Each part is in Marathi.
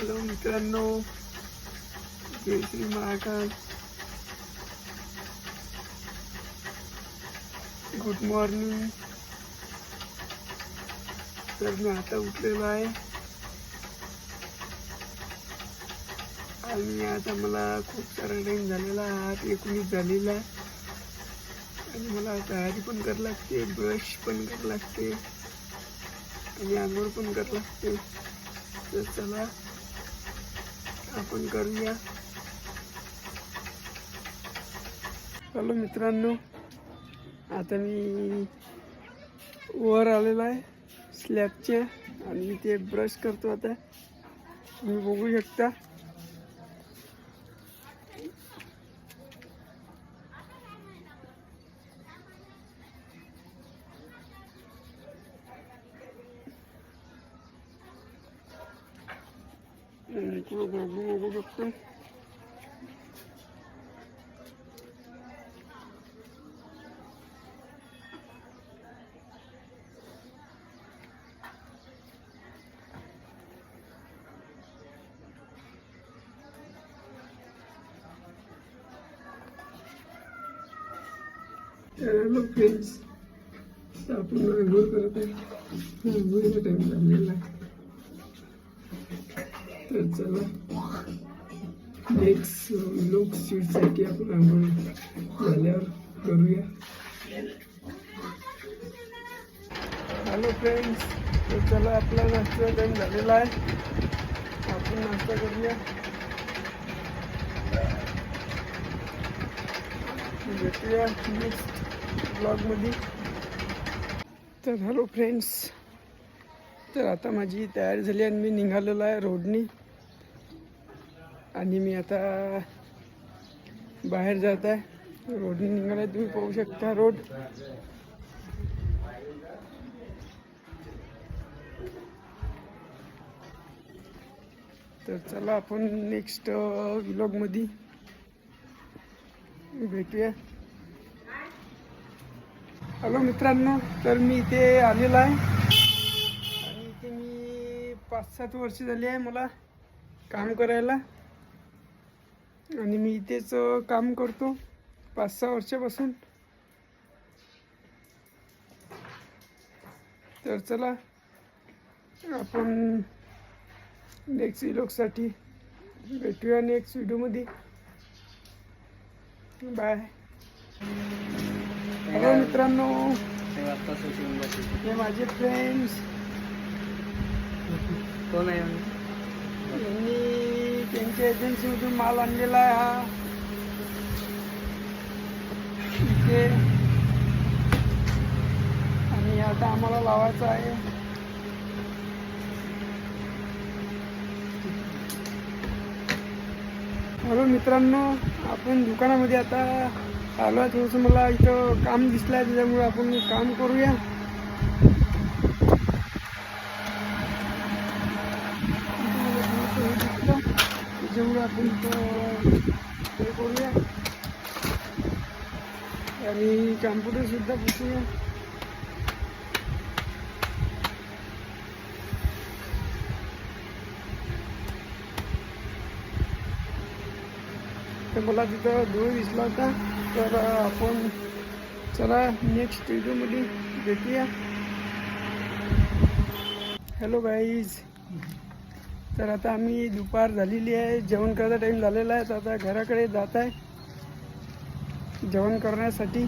हॅलो मित्रांनो जय श्री महाकाल गुड मॉर्निंग तर मी आता उठलेलो आहे आणि आता मला खूप सारा टाईम झालेला आहे आठ एकोणीस झालेला आहे आणि मला तयारी पण करावी लागते ब्रश पण करावी लागते आणि आंघोळ पण करावी लागते तर चला आपण करूया. हॅलो मित्रांनो आता मी वर आलेलो आहे स्लॅबच्या आणि ते ब्रश करतो आता. तुम्ही बघू शकता. Şöyle böyle böyle baktım. Friends. Stop moving, moving, moving, moving, moving, moving, तर चला नेक्स्ट लोक सीटसाठी आपण आंघोळ झाल्यावर करूया. हॅलो फ्रेंड्स तर चला आपला नाश्ता टाईम झालेला आहे. आपण नाश्ता करूया. भेटूया नेक्स्ट ब्लॉगमध्ये तर हॅलो फ्रेंड्स तर आता माझी तयारी झाली आणि मी निघालेलो आहे रोडनी. आणि मी आता बाहेर जात आहे. रोडने निघाला तुम्ही पाहू शकता रोड. तर चला आपण नेक्स्ट व्लॉगमध्ये भेटूया. हॅलो मित्रांनो तर मी इथे आलेलो आहे. आणि इथे मी पाच सात वर्ष झाली आहे मला काम करायला. आणि मी इथेच काम करतो. पाच सहा वर्षापासून. तर चला आपण नेक्स्ट व्हिडिओसाठी भेटूया नेक्स्ट व्हिडिओमध्ये बाय हॅलो मित्रांनो हे माझे फ्रेंड्स कोण आहे? यांनी त्यांच्या एजन्सीमधून माल आणलेला आहे हा. इथे. आणि आता आम्हाला लावायचा आहे. हॅलो मित्रांनो आपण दुकानामध्ये आता आलो आहे थोडंसं मला इथं काम दिसलं आहे त्याच्यामुळे आपण काम करूया. जेवढं आपण इथं हे करूया. आणि कॅम्प्युटर सुद्धा पुसूया. तर मला तिथं धुळ दिसला होता. तर आपण चला नेक्स्ट व्हिडिओमध्ये भेटूया. हॅलो गाईज तर आता आम्ही दुपार झालेली आहे. जेवण करायचा टाईम झालेला आहे. तर आता घराकडे जात आहे. जेवण करण्यासाठी.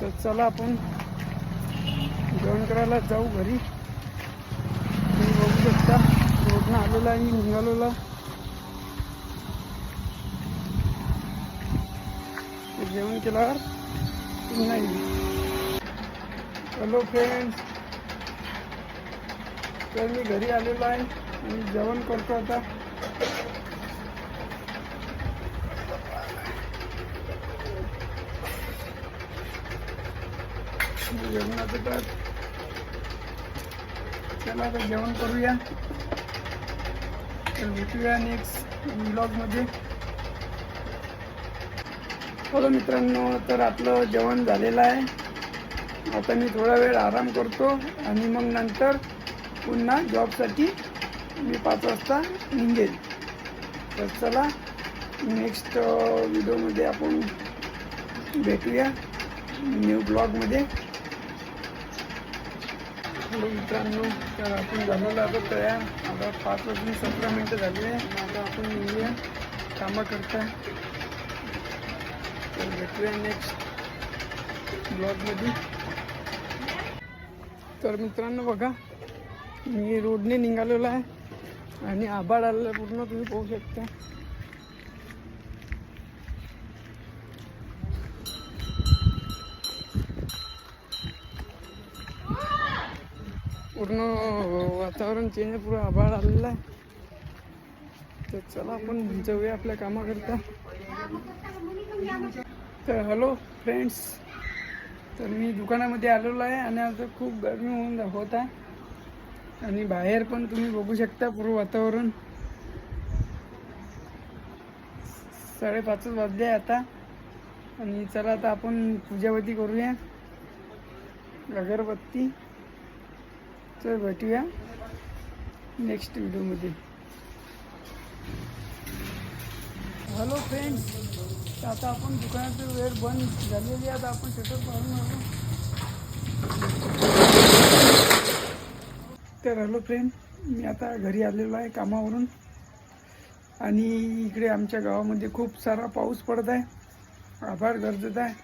तर चला आपण जेवण करायला जाऊ घरी. तुम्ही बघू शकता. रोडनं आलेला आहे. मी निघालेला जेवण केल्यावर पुन्हा येईल हॅलो फ्रेंड्स तर मी घरी आलेलो आहे. मी जेवण करतो आता. जेवणाचं तर चला आता जेवण करूया. तर भेटूया नेक्स्ट ब्लॉगमध्ये हॅलो मित्रांनो तर आपलं जेवण झालेलं आहे. आता मी थोडा वेळ आराम करतो आणि मग नंतर पुन्हा जॉबसाठी मी पाच वाजता निघेल तर चला नेक्स्ट व्हिडिओमध्ये आपण भेटूया न्यू ब्लॉगमध्ये हॅलो मित्रांनो तर आपण झालेलो आता तयार आता पाच वाजून सतरा मिनटं झाली आहे. आता आपण निघूया. कामं करता तर भेटूया नेक्स्ट ब्लॉगमध्ये तर मित्रांनो बघा मी रोडने निघालेलो आहे. आणि आभाळ आलेलं पूर्ण तुम्ही पाहू शकता. पूर्ण वातावरण चेंज आहे आभाळ आलेलं आहे. तर चला आपण जाऊया आपल्या कामाकरता. तर हॅलो फ्रेंड्स तर मी दुकानामध्ये आलेलो आहे आणि आता खूप गरमी होऊन होत आहे. आणि बाहेर पण तुम्ही बघू शकता पूर्व वातावरण. साडेपाच वाजले आहे आता. आणि चला आता आपण पूजावती करूया. अगरबत्ती. तर भेटूया नेक्स्ट व्हिडिओमध्ये हॅलो फ्रेंड्स तर आता आपण दुकानाची वेळ बंद झालेली आहे. आता आपण शटर पाहून आलो. तर हॅलो फ्रेंड मी आता घरी आलेलो आहे कामावरून. आणि इकडे आमच्या गावामध्ये खूप सारा पाऊस पडत आहे. आभाळ गरजत आहे.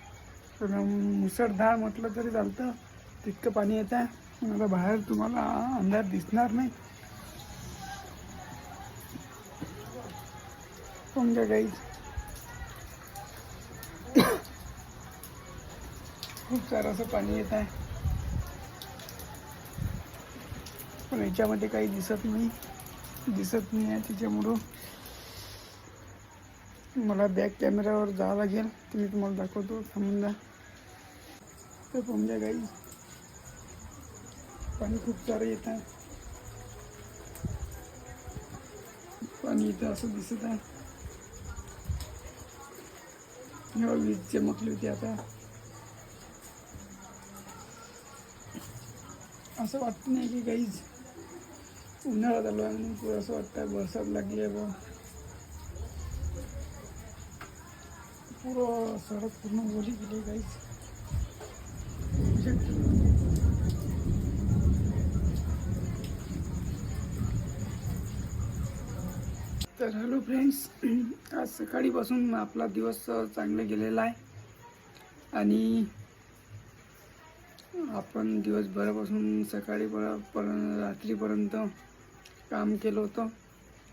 पण मुसळधार म्हटलं तरी चालतं. तितकं पाणी येत आहे. मला आता बाहेर तुम्हाला अंधार दिसणार नाही. समजा काही खूप सारं असं पाणी येत आहे. पण याच्यामध्ये काही दिसत नाही. दिसत नाही आहे त्याच्यामुळं मला बॅक कॅमेऱ्यावर जावं लागेल. ते मी तुम्हाला दाखवतो. थांबून जा. तर तुमच्या गाई पाणी खूप सारं येत आहे. पाणी इथं असं दिसत आहे. जेव्हा वीज चमकली होती आता. असं वाटत नाही की काहीच उन्हाळ्यात आलो आहे म्हणून पुरं असं वाटतं बरसात लागली आहे बा पुरं सडक पूर्ण ओली गेली काहीच तर हॅलो फ्रेंड्स आज सकाळीपासून आपला दिवस चांगला गेलेला आहे. आणि आपण दिवसभरापासून सकाळी पर रात्रीपर्यंत काम केलं होतं.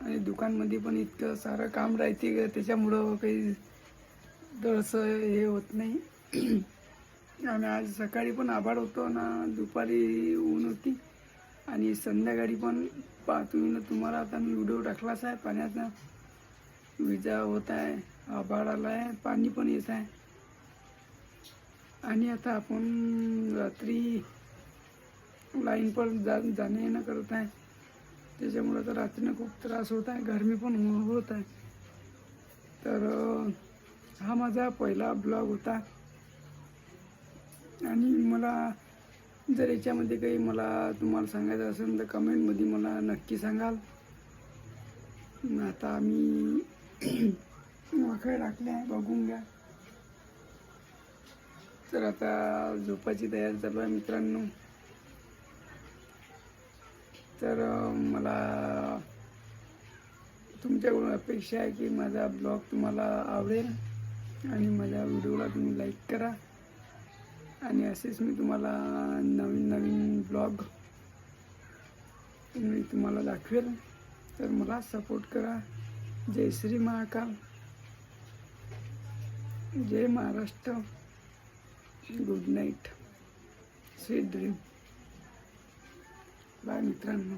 आणि दुकानमध्ये पण इतकं सारं काम राहते त्याच्यामुळं काही दळसं हे होत नाही. आणि आज सकाळी पण आभाळ होतो ना दुपारी ऊन होती. आणि संध्याकाळी पण पा तुम्ही ना तुम्हाला आता मी व्हिडिओ टाकलाच आहे पाण्याचा विजा होत आहे आभाळ आला आहे पाणी पण येत आहे. आणि आता आपण रात्री लाईन पण जा जाणं येणं करत आहे. त्याच्यामुळं तर रात्रीनं खूप त्रास होत आहे गरमी पण हो- होत आहे. तर हा माझा पहिला ब्लॉग होता. आणि मला जर याच्यामध्ये काही मला तुम्हाला सांगायचं असेल तर कमेंटमध्ये मला नक्की सांगाल. आता आम्ही वाखळ टाकले आहे बघून घ्या. तर आता झोपायची तयारी चालू आहे मित्रांनो. तर मला तुमच्याकडून अपेक्षा आहे की माझा ब्लॉग तुम्हाला आवडेल आणि माझ्या व्हिडिओला तुम्ही लाईक करा. आणि असेच मी तुम्हाला नवीन नवीन ब्लॉग मी तुम्हाला दाखवेल. तर मला सपोर्ट करा. जय श्री महाकाल. जय Maharashtra. Good night. Sweet dream bye मित्रांनो.